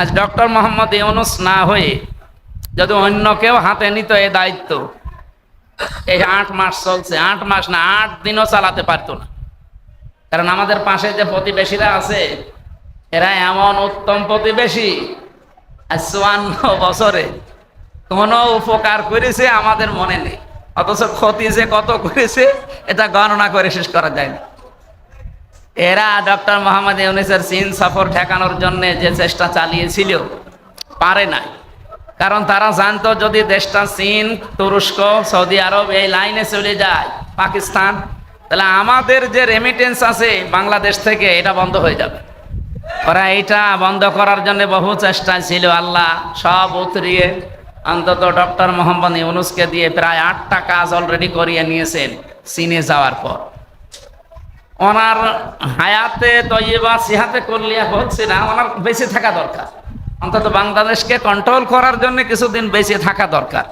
আজ ডক্টর মোহাম্মদ ইউনুস না হয়ে যদি অন্য কেউ হাতে নিত এ দায়িত্ব, এই আট মাস চলছে। আট মাস না, আট দিনও চালাতে পারতো না। কারণ আমাদের পাশে যে প্রতিবেশীরা আছে, এরা এমন উত্তম প্রতিবেশী। চুয়ান্ন বছরে কোনো উপকার করেছে আমাদের মনে নেই। অথচ ক্ষতি যে কত করেছে, এটা গণনা করে শেষ করা যায় না। এরা ডক্টর মোহাম্মদ ইউনিসের চীন সফর ঠেকানোর জন্য যে চেষ্টা চালিয়েছিল, পারে নাই। কারণ তারা জানতো যদি দেশটা চীন, তুরস্ক, সৌদি আরব এই লাইনে চলে যায়, পাকিস্তান, তাহলে আমাদের যে রেমিটেন্স আছে বাংলাদেশ থেকে এটা বন্ধ হয়ে যাবে। ওরা এটা বন্ধ করার জন্য বহু চেষ্টা ছিল, আল্লাহ সব উতরিয়ে অন্তত ডক্টর মোহাম্মদ ইউনুসকে দিয়ে প্রায় আটটা কাজ অলরেডি করিয়ে নিয়েছেন, চীনে যাওয়ার পর। ওনার হায়াতে তৈবা সিহাতে করলে হচ্ছে না, ওনার বেঁচে থাকা দরকার। অন্তত বাংলাদেশকে কন্ট্রোল করার জন্য কিছুদিন বেঁচে থাকা দরকার।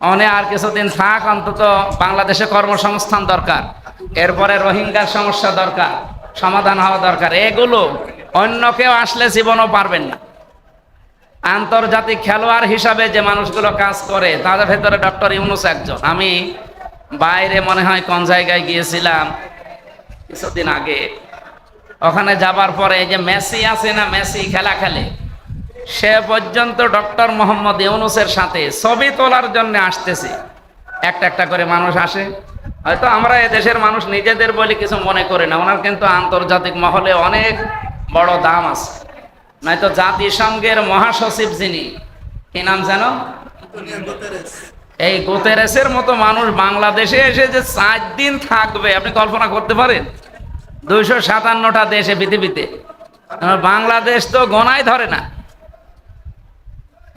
অনে আর কিছুদিন থাক, অন্তত বাংলাদেশে কর্মসংস্থান দরকার। এরপরে রোহিঙ্গার সমস্যা দরকার, সমাধান হওয়া দরকার। এগুলো অন্য কেউ আসলে জীবনও পারবেন না। আন্তর্জাতিক খেলোয়াড় হিসাবে যে মানুষগুলো কাজ করে, তাদের ভেতরে ডক্টর ইউনুস একজন। আমি বাইরে মনে হয় কোন জায়গায় গিয়েছিলাম কিছুদিন আগে। ওখানে যাবার পরে যে মেসি আছে না, মেসি খেলা খেলে, সে পর্যন্ত ডক্টর মোহাম্মদ ইউনুসের সাথে ছবি তোলার জন্য আসতেছে। একটা একটা করে মানুষ আসে। হয়তো আমরা দেশের মানুষ নিজেদের বলে কিছু মনে করি না, ওনার কিন্তু আন্তর্জাতিক মহলে অনেক বড় দাম আছে। নয়তো জাতিসংঘের মহাসচিব যিনি, কি নাম যেন? এই গোতেরেসের মতো মানুষ বাংলাদেশে এসে যে চার দিন থাকবে, আপনি কল্পনা করতে পারেন? দুইশো সাতান্নটা দেশে পৃথিবীতে। বাংলাদেশ তো গোনায় ধরে না।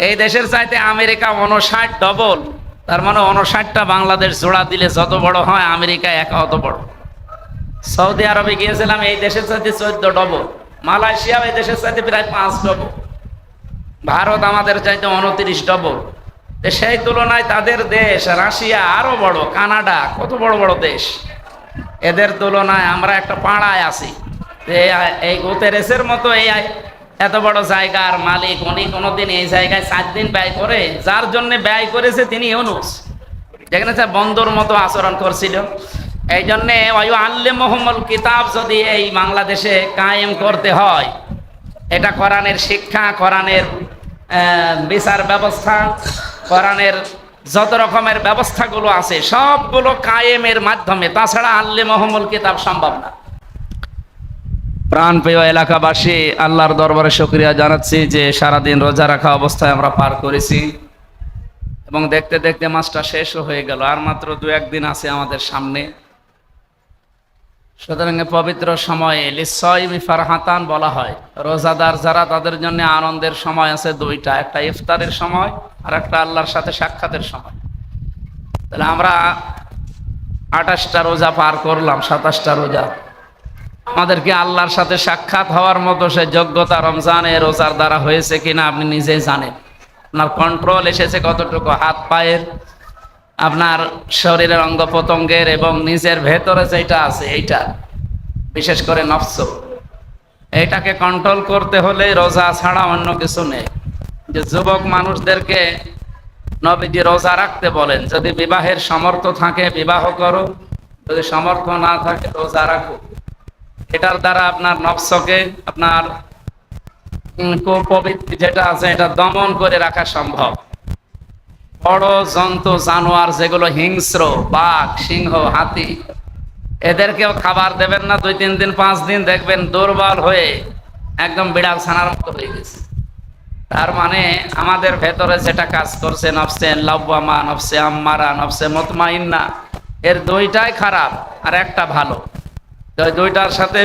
এই দেশের চাইতে আমেরিকা অনষাট ডবল তার মানে অনষাটটা বাংলাদেশ জোড়া দিলে যত বড় হয়, আমেরিকা একা অত বড়। সৌদি আরবে গিয়েছিলাম, এই দেশের চাইতে চোদ্দ ডবল মালয়েশিয়া এই দেশের চাইতে প্রায় পাঁচ ডবল ভারত আমাদের চাইতে উনত্রিশ ডবল সেই তুলনায় তাদের দেশ রাশিয়া আরও বড়, কানাডা কত বড় বড় দেশ। এদের তুলনায় আমরা একটা পাড়ায় আছি। এই- গোতেরেসের মতো এই এত বড় জায়গার মালিক উনি কোনোদিন এই জায়গায় সাত দিন ব্যয় করে, যার জন্য ব্যয় করেছে তিনি ইউনুস। যেখানে সে বন্দর মতো আচরণ করছিল। এই জন্যে ওই আল্লে মোহাম্মল কিতাব যদি এই বাংলাদেশে কায়েম করতে হয়, এটা কোরআনের শিক্ষা, কোরআনের বিচার ব্যবস্থা কোরআনের যত রকমের ব্যবস্থাগুলো আছে, সবগুলো কায়েমের মাধ্যমে। তাছাড়া আল্লে মহমল কিতাব সম্ভব না। প্রাণ প্রাণপ্রিয় এলাকাবাসী, আল্লাহর দরবারে শুক্রিয়া জানাচ্ছি যে সারাদিন রোজা রাখা অবস্থায় আমরা পার করেছি। এবং দেখতে দেখতে মাছটা শেষও হয়ে গেল, আর মাত্র দু একদিন আছে আমাদের সামনে। সুতরাং পবিত্র সময়ে লিসয়মি ফারহাতান বলা হয়। রোজাদার যারা তাদের জন্য আনন্দের সময় আছে দুইটা, একটা ইফতারের সময় আর একটা আল্লাহর সাথে সাক্ষাতের সময়। তাহলে আমরা আঠাশটা রোজা পার করলাম, সাতাশটা রোজা। আমাদেরকে আল্লাহর সাথে সাক্ষাৎ হওয়ার মতো সে যোগ্যতা রমজানে রোজার দ্বারা হয়েছে কিনা আপনি নিজেই জানেন। আপনার কন্ট্রোল এসেছে কতটুকু? হাত, পায়ের। আপনার শরীরের অঙ্গ প্রত্যঙ্গের এবং নিজের ভেতরে যেটা আছে এইটা, বিশেষ করে নফস। এটাকে কন্ট্রোল করতে হলে রোজা ছাড়া অন্য কিছু নেই। যে যুবক মানুষদেরকে নবীজি রোজা রাখতে বলেন, যদি বিবাহের সমর্থ থাকে বিবাহ করো, যদি সমর্থ না থাকে রোজা রাখো। এটার দ্বারা আপনার নফসকে, আপনার কুপবিত্তি যেটা আছে, এটা দমন করে রাখা সম্ভব। বড় জন্তু, জানোয়ার, যেগুলো হিংস্র, বাঘ, সিংহ, হাতি, এদেরকেও খাবার দেবেন না, দুই, তিন দিন, পাঁচ দিন দেখবেন দুর্বল হয়ে একদম বিড়াল ছানার মতো হয়ে গেছে। তার মানে আমাদের ভেতরে যেটা কাজ করছে নফসে লাব্বামা, নফসে আম্মারা, নফসে মতমাইন্না, এর দুইটাই খারাপ আর একটা ভালো। তো দুইটার সাথে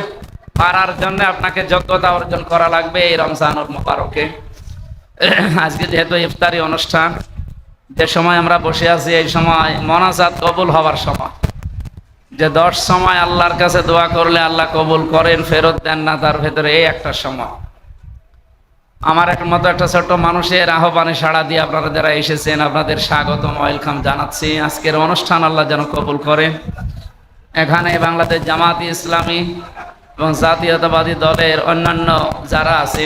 পারার জন্য আপনাকে যোগ্যতা অর্জন করা লাগবে এই রমজানুর মোবারকে। আজকে যেহেতু ইফতারি অনুষ্ঠান যে সময় আমরা বসে আছি, এই সময় মনাজাত কবুল হওয়ার সময়। যে দশ সময় আল্লাহর কাছে দোয়া করলে আল্লাহ কবুল করেন, ফেরত দেন না, তার ভেতরে এই একটা সময়। আমার এক মতো একটা ছোট্ট মানুষের আহ্বানে সাড়া দিয়ে আপনারা যারা এসেছেন, আপনাদের স্বাগতম, ওয়েলকাম জানাচ্ছি। আজকের অনুষ্ঠান আল্লাহ যেন কবুল করেন এখানে বাংলাদেশ জামাতি ইসলামী এবং জাতীয়তাবাদী দলের অন্যান্য যারা আছে,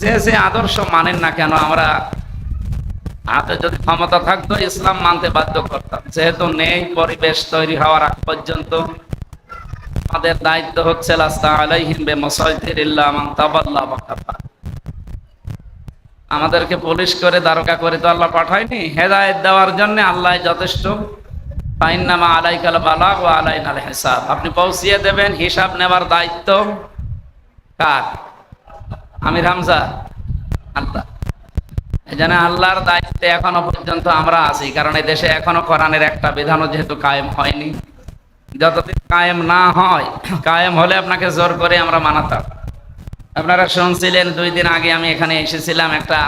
যে যে আদর্শ মানেন না কেন, আমরা হাতে যদি ক্ষমতা থাকতো, ইসলাম মানতে বাধ্য করতাম। যেহেতু নেই, পরিবেশ তৈরি হওয়ার আগ পর্যন্ত আমাদের দায়িত্ব হচ্ছে। আমাদেরকে পুলিশ করে, দারোগা করে তো আল্লাহ পাঠায়নি। হেদায়েত দেওয়ার জন্য আল্লাহ যথেষ্ট। ফাইন্নামা আলাইকাল বালাগ ওয়া আলাইনাল হিসাব। আপনি পৌঁছিয়ে দেবেন, হিসাব নেবার দায়িত্ব কার? আমির হামজা, আল্লাহ। জন্য আল্লাহর দায়িত্বে এখনও পর্যন্ত আমরা আছি, কারণ এই দেশে এখনও কোরআনের একটা বিধানও যেহেতু কায়েম হয়নি। যতদিন কায়েম না হয়, কায়েম হলে আপনাকে জোর করে আমরা মানাতাম। আপনারা শুনছিলেন, দুই দিন আগে আমি এখানে এসেছিলাম একটা,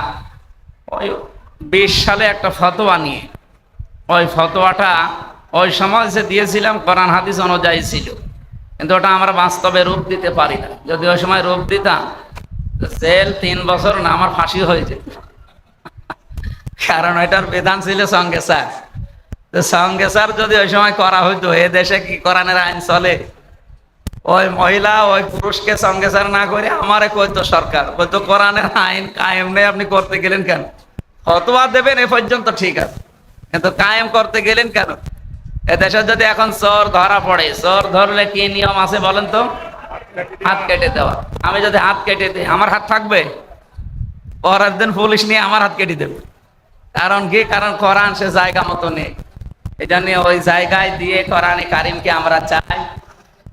ওই বিশ সালে একটা ফতোয়া নিয়ে। ওই ফতোয়াটা ওই সময় যে দিয়েছিলাম, কোরআন হাদিস অনুযায়ী ছিল। কিন্তু ওটা আমরা বাস্তবে রূপ দিতে পারি না। যদি ওই সময় রূপ দিতাম, জেল তিন বছর না, আমার ফাঁসি হয়ে যেত। কারণ এটার বিধান ছিল সঙ্গে স্যার। সঙ্গে স্যার যদি ওই সময় করা হইতো, এ দেশে কি কোরআনের আইন চলে? ওই মহিলা, ওই পুরুষকে সঙ্গে স্যার না করে আমারে কইতো সরকার। কইতো কোরআনের আইন কায়েম নেই, আপনি করতে গেলেন কেন? ফতোয়া দেবেন, এ পর্যন্ত ঠিক আছে। কিন্তু কায়েম করতে গেলেন কেন? এ দেশে যদি এখন চোর ধরা পড়ে, চোর ধরলে কি নিয়ম আছে বলেন তো? হাত কেটে দেওয়া। আমি যদি হাত কেটে দিই, আমার হাত থাকবে? পরের দিন পুলিশ নিয়ে আমার হাত কেটে দেবে। কারণ কি? কারণ কোরআন সে জায়গা মতো নেই। এই জন্য ওই জায়গায় দিয়ে কোরআনে কারিমকে আমরা চাই।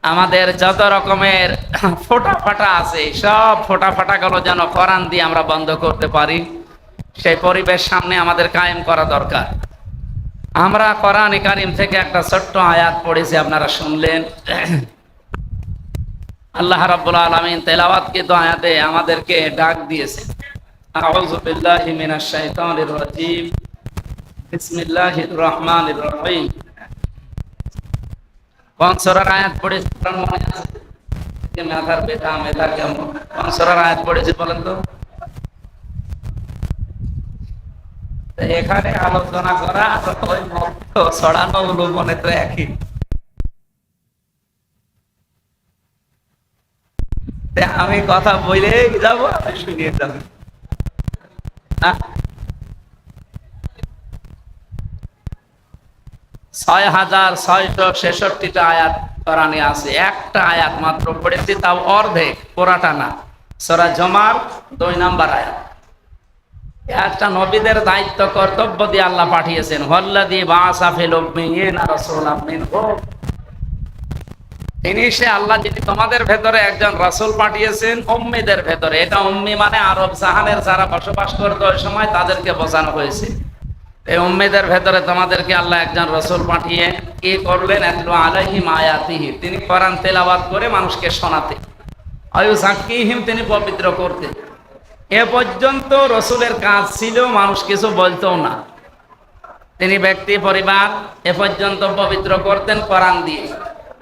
আমাদের যত রকমের ফোটা ফাটা আছে, সব ফোটা ফাটাগুলো যেন কোরআন দিয়ে আমরা বন্ধ করতে পারি, সেই পরিবেশ সামনে আমাদের কায়েম করা দরকার। আমরা কোরআনে কারিম থেকে একটা ছোট্ট আয়াত পড়েছি, আপনারা শুনলেন। আল্লাহ রাব্বুল আলামিন তেলাওয়াতকৃত আয়াতে আমাদেরকে ডাক দিয়েছে। আউযু বিল্লাহি মিনাশ শাইতানির রাজীম। বিসমিল্লাহির রহমানির রহিম। কোন সূরার আয়াত পড়েছি আপনার মনে আছে, যে মেধার বেটা, মেধা কেমন? কোন সূরার আয়াত পড়েছি বলেন তো। এখানে আলোচনা করা ওই মত ছড়ানো উলুবনে তো একই। আমি কথা বলেই যাব আপনি শুনিয়ে যাবেন না? ছয় হাজার ছয়শো ছেষট্টিটা আয়াত কোরআনে আছে। একটা আয়াত মাত্র পড়েছি, তাও অর্ধেক, পুরাটা না। সরা জমার দুই নাম্বার আয়াত। একটা নবীদের দায়িত্ব, কর্তব্য দিয়ে আল্লাহ পাঠিয়েছেন হল্লাদি বাসাফিল তিনি সে আল্লাহ যিনি তোমাদের ভেতরে একজন রাসূল পাঠিয়েছেন, উম্মিদের ভেতরে। এটা উম্মি মানে আরব জাহানের যারা বসবাস করতো, ওই সময় তাদেরকে বোঝানো হয়েছে। এই উম্মিদের ভেতরে তোমাদেরকে আল্লাহ একজন রসুল পাঠিয়ে কি করলেন এতলো আলাইহিম আয়াতিহি। তিনি কোরআন তেলাওয়াত করে মানুষকে শোনাতে। আয়ু সাকিহিম তিনি পবিত্র করতেন এ পর্যন্ত রসুলের কাজ ছিল, মানুষ কিছু বলতো না। তিনি ব্যক্তি, পরিবার, এ পর্যন্ত পবিত্র করতেন কোরআন দিয়ে।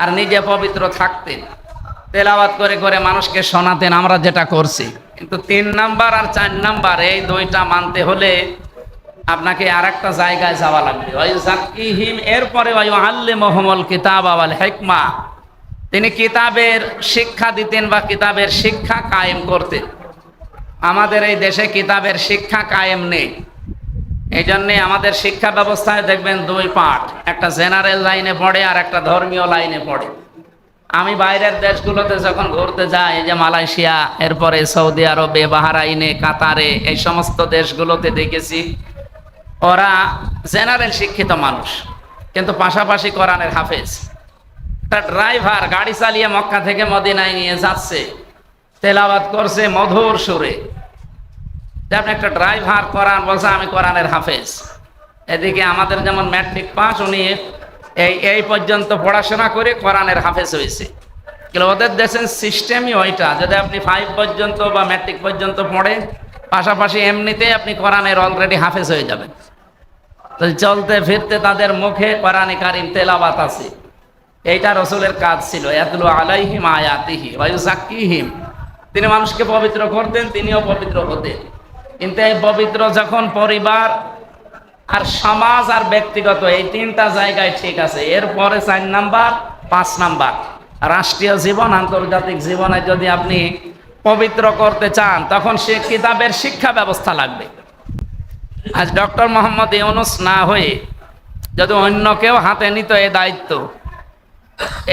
আর নিজে পবিত্র থাকতেন। তেলাওয়াত করে করে মানুষকে শোনাতেন, আমরা যেটা করছি। কিন্তু তিন নাম্বার আর চার নাম্বার, এই দুইটা মানতে হলে আপনাকে আর একটা জায়গায় যাওয়া লাগবে। ওই জাকিহিম এরপরে ওই আল্লে মোহাম্মল কিতাব আওয়াল হেকমা। তিনি কিতাবের শিক্ষা দিতেন বা কিতাবের শিক্ষা কায়েম করতেন। আমাদের এই দেশে কিতাবের শিক্ষা কায়েম নেই। এই জন্যে আমাদের শিক্ষা ব্যবস্থায় দেখবেন দুই পার্ট। একটা জেনারেল লাইনে পড়ে আর একটা ধর্মীয় লাইনে পড়ে। আমি বাইরের দেশগুলোতে যখন ঘুরতে যাই যে মালয়েশিয়া, এরপরে সৌদি আরবে, বাহারাইনে, কাতারে, এই সমস্ত দেশগুলোতে দেখেছি, ওরা জেনারেল শিক্ষিত মানুষ। কিন্তু পাশাপাশি কোরআনের হাফেজ। তার ড্রাইভার গাড়ি চালিয়ে মক্কা থেকে মদিনায় নিয়ে যাচ্ছে তেলাবাদ করছে মধুর সুরে। যে আপনি একটা ড্রাইভার কোরআন বলছে, আমি কোরআনের হাফেজ। এদিকে আমাদের যেমন ম্যাট্রিক পাস, উনি এই এই পর্যন্ত পড়াশোনা করে কোরআনের হাফেজ হয়েছে। কিন্তু ওদের দেশের সিস্টেমই ওইটা, যদি আপনি ফাইভ পর্যন্ত বা ম্যাট্রিক পর্যন্ত পড়েন, পাশাপাশি এমনিতেই আপনি কোরআনের অলরেডি হাফেজ হয়ে যাবেন। তো চলতে ফিরতে তাদের মুখে কোরআনে কারিম তেলাবাত আছে। এইটা রসুলের কাজ ছিল এতলো আলাইহিম আয়াতিহি ওয়ায়ুজাক্কিহিম তিনি মানুষকে পবিত্র করতেন, তিনিও পবিত্র হতেন। কিন্তু এই পবিত্র যখন পরিবার আর সমাজ আর ব্যক্তিগত, এই তিনটা জায়গায় ঠিক আছে। এরপরে চার নাম্বার, পাঁচ নাম্বার। রাষ্ট্রীয় জীবন, আন্তর্জাতিক জীবনে যদি আপনি পবিত্র করতে চান, তখন সে কিতাবের শিক্ষা ব্যবস্থা লাগবে। আজ ডক্টর মোহাম্মদ ইউনুস না হয়ে যদি অন্য কেউ হাতে নিত এ দায়িত্ব,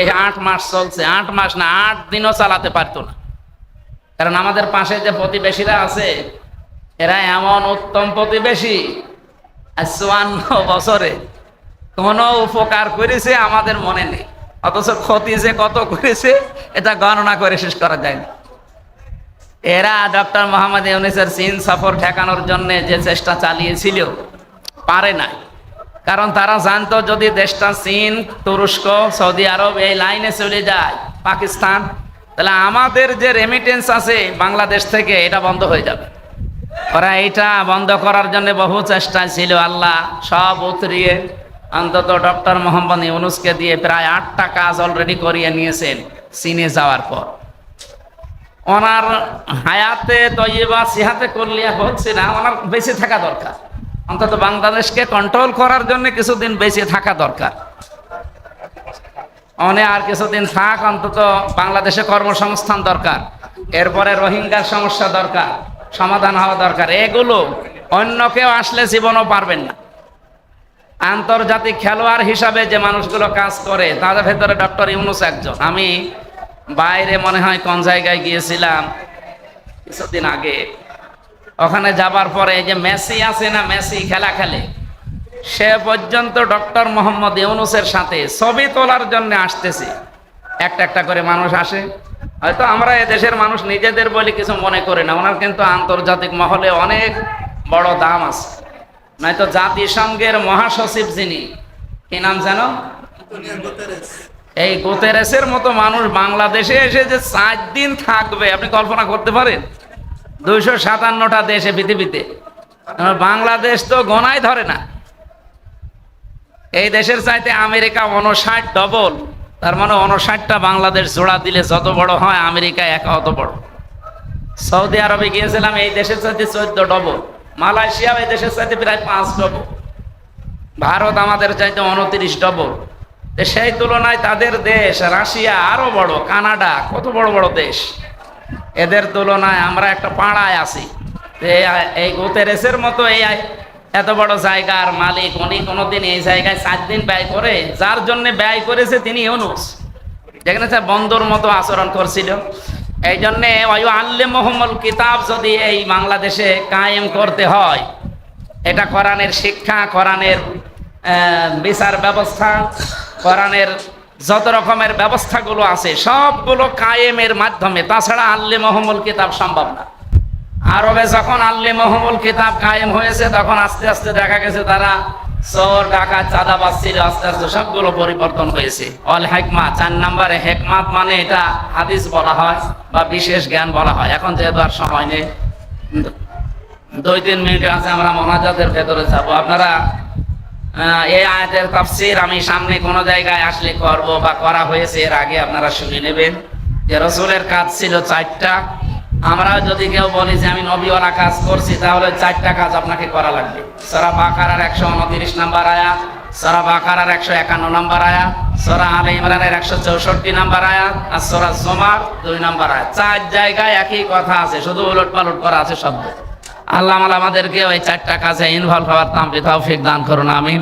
এই আট মাস চলছে। আট মাস না, আট দিনও চালাতে পারতো না। কারণ আমাদের পাশে যে প্রতিবেশীরা আছে এরা এমন উত্তম প্রতিবেশী। চুয়ান্ন বছরে কোনো উপকার করেছে আমাদের মনে নেই। অথচ ক্ষতি যে কত করেছে, এটা গণনা করে শেষ করা যায় না। এরা ডক্টর মোহাম্মদ ইউনিসের চীন সফর ঠেকানোর জন্য যে চেষ্টা চালিয়েছিল, পারে নাই কারণ তারা জানতো যদি দেশটা চীন, তুরস্ক, সৌদি আরব এই লাইনে চলে যায়, পাকিস্তান, তাহলে আমাদের যে রেমিটেন্স আছে বাংলাদেশ থেকে এটা বন্ধ হয়ে যাবে। ওরা এটা বন্ধ করার জন্য বহু চেষ্টা ছিল, আল্লাহ সব উতরিয়ে, অন্তত ডক্টর মোহাম্মদ ইউনুসকে দিয়ে প্রায় আটটা কাজ অলরেডি করিয়ে নিয়েছেন চীনে যাওয়ার পর। ওনার হায়াতে তৈবা সিহাতে করলে হচ্ছে না, ওনার বেঁচে থাকা দরকার। অন্তত বাংলাদেশকে কন্ট্রোল করার জন্য কিছুদিন বেঁচে থাকা দরকার। অনে আর কিছুদিন থাক, অন্তত বাংলাদেশে কর্মসংস্থান দরকার, এরপরে রোহিঙ্গার সমস্যা দরকার। সমাধান হওয়া দরকার। এগুলো অন্য কেউ আসলে জীবনও পারবেন না। আন্তর্জাতিক খেলোয়াড় হিসাবে যে মানুষগুলো কাজ করে তাদের ভেতরে ডক্টর ইউনুস একজন। আমি বাইরে মনে হয় কোন জায়গায় গিয়েছিলাম কিছুদিন আগে। ওখানে যাবার পরে যে মেসি আছে না, মেসি খেলা খেলে। সে পর্যন্ত ডক্টর মোহাম্মদ ইউনুসের সাথে ছবি তোলার জন্য আসতেছে। একটা একটা করে মানুষ আসে। হয়তো আমরা দেশের মানুষ নিজেদের বলে কিছু মনে করি না। ওনার কিন্তু আন্তর্জাতিক মহলে অনেক বড় দাম আছে। নয়তো জাতিসংঘের মহাসচিব যিনি, কি নাম জানো এই গোতেরেসের মতো মানুষ বাংলাদেশে এসে যে চার দিন থাকবে, আপনি কল্পনা করতে পারেন? দুইশো সাতান্নটা দেশে পৃথিবীতে। বাংলাদেশ তো গোনায় ধরে না। এই দেশের চাইতে আমেরিকা অনষাট ডবল তার মানে উনষাটটা বাংলাদেশ জোড়া দিলে যত বড় হয়, আমেরিকা একা অত বড়। সৌদি আরবে গিয়েছিলাম, এই দেশের সাথে চোদ্দ ডবল মালয়েশিয়া এই দেশের সাথে প্রায় পাঁচ ডবল ভারত আমাদের চাইতে উনত্রিশ ডবল সেই তুলনায় তাদের দেশ, রাশিয়া আরও বড়, কানাডা কত বড় বড় দেশ। এদের তুলনায় আমরা একটা পাড়ায় আছি। এই গোতেরেসের মতো এই এত বড় জায়গার মালিক, উনি কোনোদিন এই জায়গায় সাত দিন ব্যয় করে, যার জন্য ব্যয় করেছে তিনি ইউনুস। যেখানে সে বন্দর মতো আচরণ করছিল। এই জন্যে ওই আল্লে মোহাম্মল কিতাব যদি এই বাংলাদেশে কায়েম করতে হয়, এটা কোরআনের শিক্ষা, কোরআনের বিচার ব্যবস্থা, কোরআনের যত রকমের ব্যবস্থাগুলো আছে, সবগুলো কায়েমের মাধ্যমে। তাছাড়া আল্লে মোহাম্মল কিতাব সম্ভব না। আরবে যখন আল্লে মোহাম্মল কিতাব কায়েম হয়েছে, তখন আস্তে আস্তে দেখা গেছে তারা চোর ডাকাত চাঁদা পাচ্ছিল আস্তে আস্তে সবগুলো পরিবর্তন হয়েছে। অল হেকমা, চার নাম্বারে হেকমাত মানে এটা হাদিস বলা হয় বা বিশেষ জ্ঞান বলা হয়। এখন যেহেতু আর সময় নেই, দুই তিন মিনিট আছে, আমরা মনাজাতের ভেতরে যাব। আপনারা এই আয়াতের তাফসীর আমি সামনে কোনো জায়গায় আসলে করব বা করা হয়েছে, এর আগে আপনারা শুনে নেবেন যে রসুলের কাজ ছিল চারটা। আমরা যদি কেউ বলি যে আমি নবীওয়ালা কাজ করছি, তাহলে চারটা কাজ আপনাকে করা লাগবে। সরা বাকারার একশো উনত্রিশ নাম্বার আয়া, সরা বাকারার একশো একান্ন নাম্বার আয়াত সরা আলে ইমরানের একশো চৌষট্টি নাম্বার আয়াত আর সরা জমার দুই নাম্বার আয়াত চার জায়গায় একই কথা আছে, শুধু উলট পালট করা আছে শব্দ। আল্লাহ আমাদেরকে ওই চারটা কাজে ইনভলভ হওয়ার তাম তৌফিক দান করুন, আমিন।